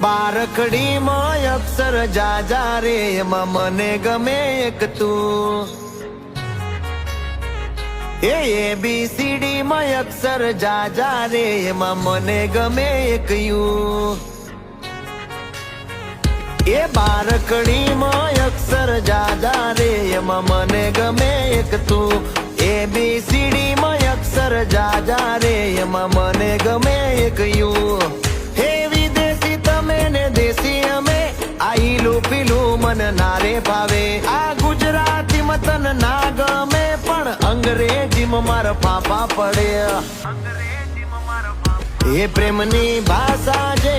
બારકડીમાં અક્ષર જાજા રે એમાં મને ગમે એક તું એ એ બી સી ડી માં અક્ષર જાજા રે એમાં મને ગમે એક યુ એ બારકડીમાં અક્ષર જાજા રે એમાં મને ગમે એક તું એ બી સી ડી માં અક્ષર જાજા રે એમાં મને ગમે એક યુ મન નારે ભાવે. આ ગુજરાતી મતન ના ગમે પણ અંગ્રેજીમાં મારા પાપા પડે. એ પ્રેમની ભાષા જે